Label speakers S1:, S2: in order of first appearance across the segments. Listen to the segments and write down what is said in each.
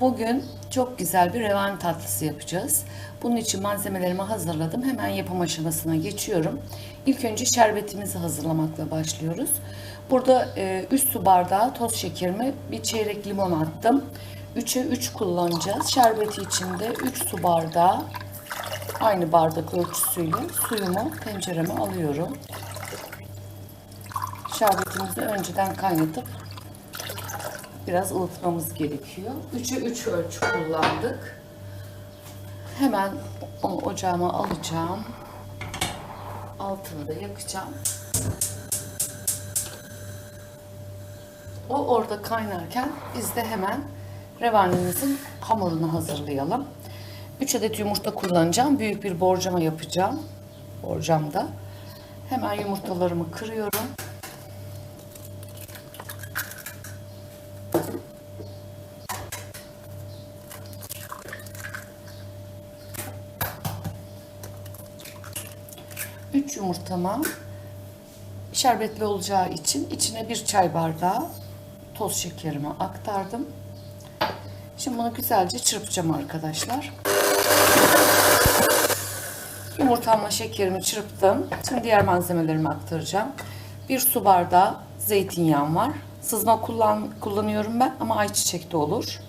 S1: Bugün çok güzel bir revan tatlısı yapacağız. Bunun için malzemelerimi hazırladım. Hemen yapım aşamasına geçiyorum. İlk önce şerbetimizi hazırlamakla başlıyoruz. Burada 3 su bardağı toz şekerimi bir çeyrek limon attım. 3'e 3 kullanacağız. Şerbeti için de 3 su bardağı aynı bardak ölçüsüyle suyumu tencereme alıyorum. Şerbetimizi önceden kaynatıp biraz ılıtmamız gerekiyor. 3'e 3 ölçü kullandık. Hemen onu ocağıma alacağım. Altını da yakacağım. O orada kaynarken biz de hemen revanemizin hamurunu hazırlayalım. 3 adet yumurta kullanacağım. Büyük bir borcama yapacağım. Borcamda. Hemen yumurtalarımı kırıyorum. Yumurtama şerbetli olacağı için içine bir çay bardağı toz şekerimi aktardım. Şimdi bunu güzelce çırpacağım arkadaşlar. Yumurtamla şekerimi çırptım. Şimdi diğer malzemelerimi aktaracağım. Bir su bardağı zeytinyağım var. Sızma kullan, kullanıyorum ben ama ayçiçek de olur.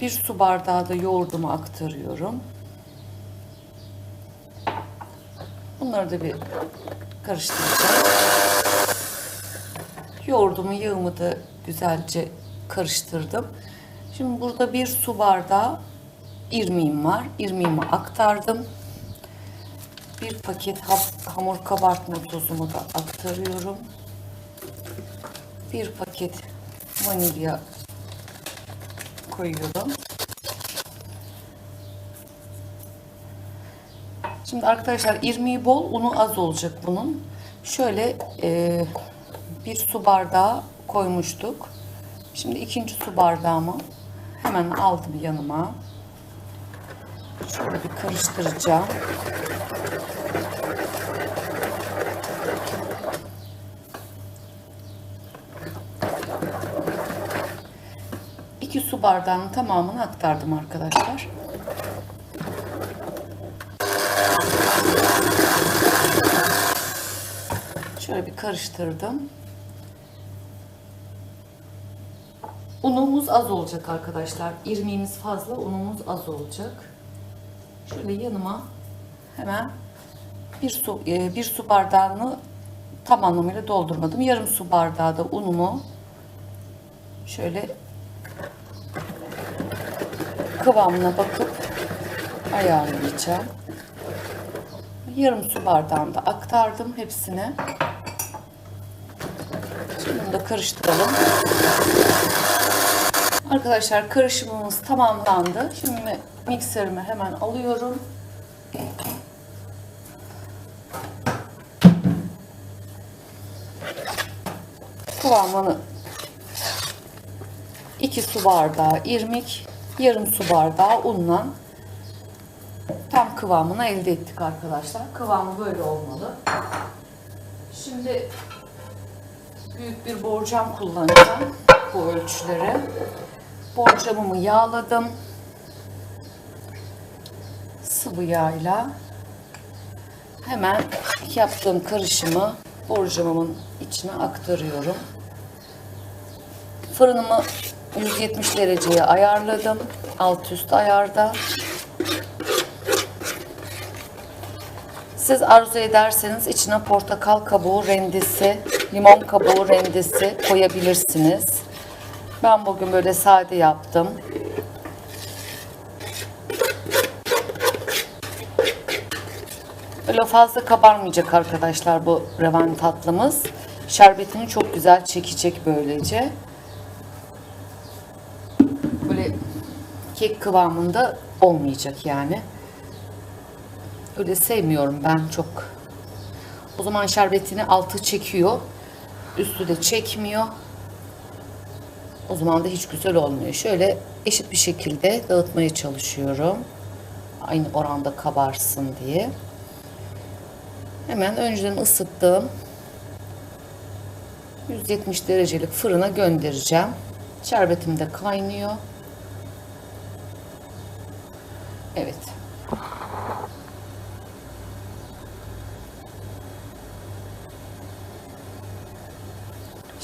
S1: Bir su bardağı da yoğurdumu aktarıyorum. Bunları da bir karıştıracağım. Yoğurdumu, yağımı da güzelce karıştırdım. Şimdi burada bir su bardağı irmiğim var. İrmiğimi aktardım. Bir paket hamur kabartma tozumu da aktarıyorum. Bir paket vanilya koyuyorum. Şimdi arkadaşlar irmiği bol, unu az olacak bunun. Şöyle e, bir su bardağı koymuştuk. Şimdi ikinci su bardağımı hemen aldım yanıma. Şöyle bir karıştıracağım. İki su bardağının tamamını aktardım arkadaşlar. Şöyle bir karıştırdım. Unumuz az olacak arkadaşlar. İrmiğimiz fazla, unumuz az olacak. Şöyle yanıma hemen bir su e, bir su bardağını tam anlamıyla doldurmadım. Yarım su bardağı da unumu şöyle kıvamına bakıp ayarlayacağım. Yarım su bardağını da aktardım hepsine. Şimdi bunu da karıştıralım. Arkadaşlar karışımımız tamamlandı. Şimdi mikserimi hemen alıyorum. Kıvamını 2 su bardağı irmik, yarım su bardağı unla kıvamını elde ettik arkadaşlar. Kıvamı böyle olmalı. Şimdi büyük bir borcam kullanacağım bu ölçüleri. Borcamımı yağladım. Sıvı yağla hemen yaptığım karışımı borcamımın içine aktarıyorum. Fırınımı 170 dereceye ayarladım. Alt üst ayarda. Siz arzu ederseniz içine portakal kabuğu rendesi, limon kabuğu rendesi koyabilirsiniz. Ben bugün böyle sade yaptım. Öyle fazla kabarmayacak arkadaşlar bu revan tatlımız. Şerbetini çok güzel çekecek böylece. Böyle kek kıvamında olmayacak yani. Öyle sevmiyorum ben çok. O zaman şerbetini altı çekiyor. Üstü de çekmiyor. O zaman da hiç güzel olmuyor. Şöyle eşit bir şekilde dağıtmaya çalışıyorum. Aynı oranda kabarsın diye. Hemen önceden ısıttığım 170 derecelik fırına göndereceğim. Şerbetim de kaynıyor. Evet.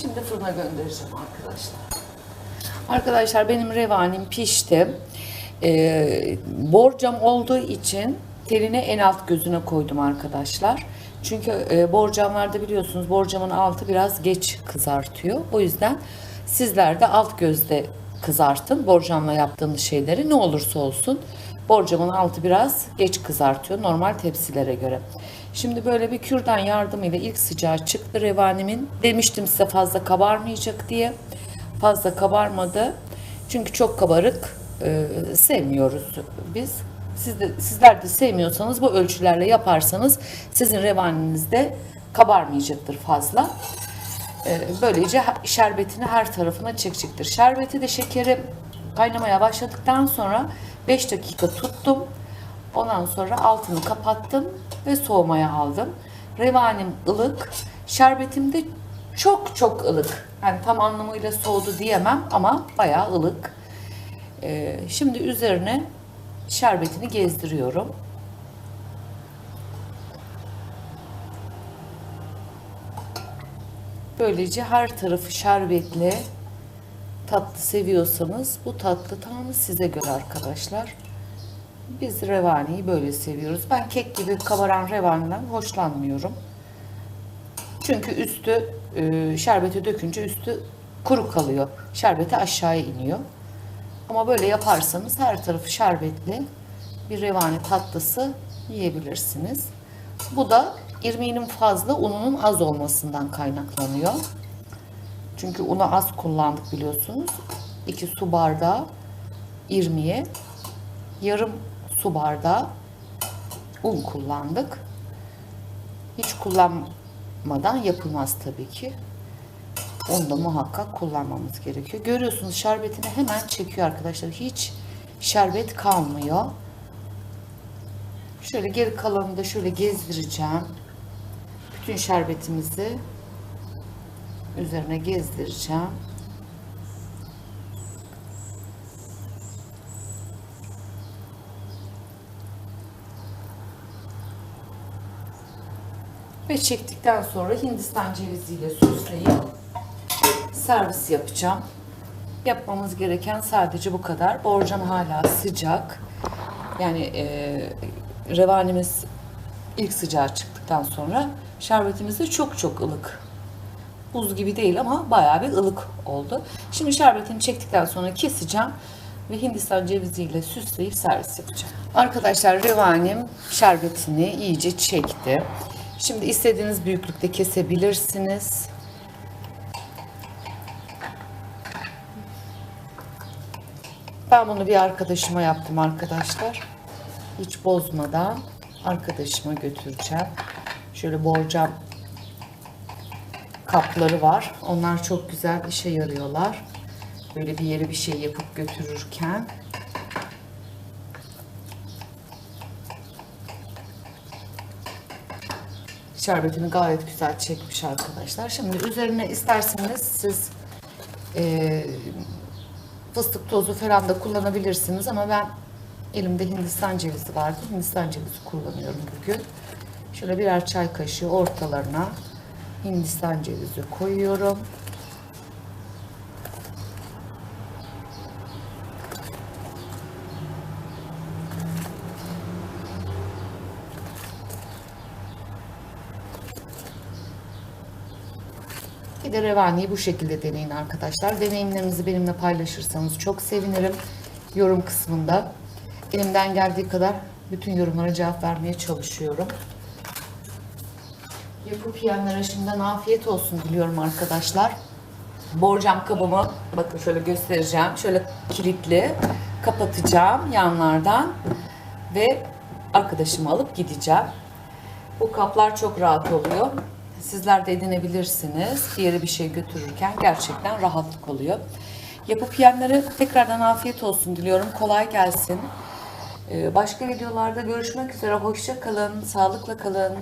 S1: Şimdi fırına göndereceğim arkadaşlar. Arkadaşlar benim revanim pişti. Ee, borcam olduğu için teline en alt gözüne koydum arkadaşlar. Çünkü e, borcamlarda biliyorsunuz borcamın altı biraz geç kızartıyor. O yüzden sizler de alt gözde kızartın borcamla yaptığınız şeyleri ne olursa olsun. Borcamın altı biraz geç kızartıyor normal tepsilere göre. Şimdi böyle bir kürdan yardımıyla ilk sıcağı çıktı revanimin. Demiştim size fazla kabarmayacak diye. Fazla kabarmadı. Çünkü çok kabarık e, sevmiyoruz biz. Siz de, sizler de sevmiyorsanız bu ölçülerle yaparsanız sizin revaniniz de kabarmayacaktır fazla. E, böylece şerbetini her tarafına çekecektir. Şerbeti de şekeri kaynamaya başladıktan sonra 5 dakika tuttum. Ondan sonra altını kapattım ve soğumaya aldım. Revanim ılık, şerbetim de çok çok ılık. Yani tam anlamıyla soğudu diyemem ama bayağı ılık. Ee, şimdi üzerine şerbetini gezdiriyorum. Böylece her tarafı şerbetli tatlı seviyorsanız bu tatlı tam size göre arkadaşlar. Biz revaniyi böyle seviyoruz. Ben kek gibi kabaran revaniden hoşlanmıyorum. Çünkü üstü e, şerbeti dökünce üstü kuru kalıyor. Şerbeti aşağıya iniyor. Ama böyle yaparsanız her tarafı şerbetli bir revani tatlısı yiyebilirsiniz. Bu da irmiğinin fazla, ununun az olmasından kaynaklanıyor. Çünkü unu az kullandık biliyorsunuz. 2 su bardağı irmiğe yarım su bardağı un kullandık. Hiç kullanmadan yapılmaz tabii ki. Onu da muhakkak kullanmamız gerekiyor. Görüyorsunuz şerbetini hemen çekiyor arkadaşlar. Hiç şerbet kalmıyor. Şöyle geri kalanını da şöyle gezdireceğim. Bütün şerbetimizi üzerine gezdireceğim. Ve çektikten sonra Hindistan ceviziyle süsleyip servis yapacağım. Yapmamız gereken sadece bu kadar. Borcam hala sıcak. Yani e, revanimiz ilk sıcağı çıktıktan sonra şerbetimiz de çok çok ılık. Buz gibi değil ama bayağı bir ılık oldu. Şimdi şerbetini çektikten sonra keseceğim ve Hindistan ceviziyle süsleyip servis yapacağım. Arkadaşlar revanim şerbetini iyice çekti. Şimdi istediğiniz büyüklükte kesebilirsiniz. Ben bunu bir arkadaşıma yaptım arkadaşlar. Hiç bozmadan arkadaşıma götüreceğim. Şöyle borcam kapları var. Onlar çok güzel işe yarıyorlar. Böyle bir yere bir şey yapıp götürürken. Şerbetini gayet güzel çekmiş arkadaşlar. Şimdi üzerine isterseniz siz eee fıstık tozu falan da kullanabilirsiniz ama ben elimde Hindistan cevizi vardı. Hindistan cevizi kullanıyorum bugün. Şöyle birer çay kaşığı ortalarına Hindistan cevizi koyuyorum. De revaniyi bu şekilde deneyin arkadaşlar. Deneyimlerinizi benimle paylaşırsanız çok sevinirim. Yorum kısmında elimden geldiği kadar bütün yorumlara cevap vermeye çalışıyorum. Yapıp yiyenlere şimdiden afiyet olsun diliyorum arkadaşlar. Borcam kabımı bakın şöyle göstereceğim. Şöyle kilitli kapatacağım yanlardan ve arkadaşımı alıp gideceğim. Bu kaplar çok rahat oluyor. Sizler de edinebilirsiniz. Bir yere bir şey götürürken gerçekten rahatlık oluyor. Yapıp yiyenlere tekrardan afiyet olsun diliyorum. Kolay gelsin. Ee, Başka videolarda görüşmek üzere. Hoşça kalın. Sağlıkla kalın.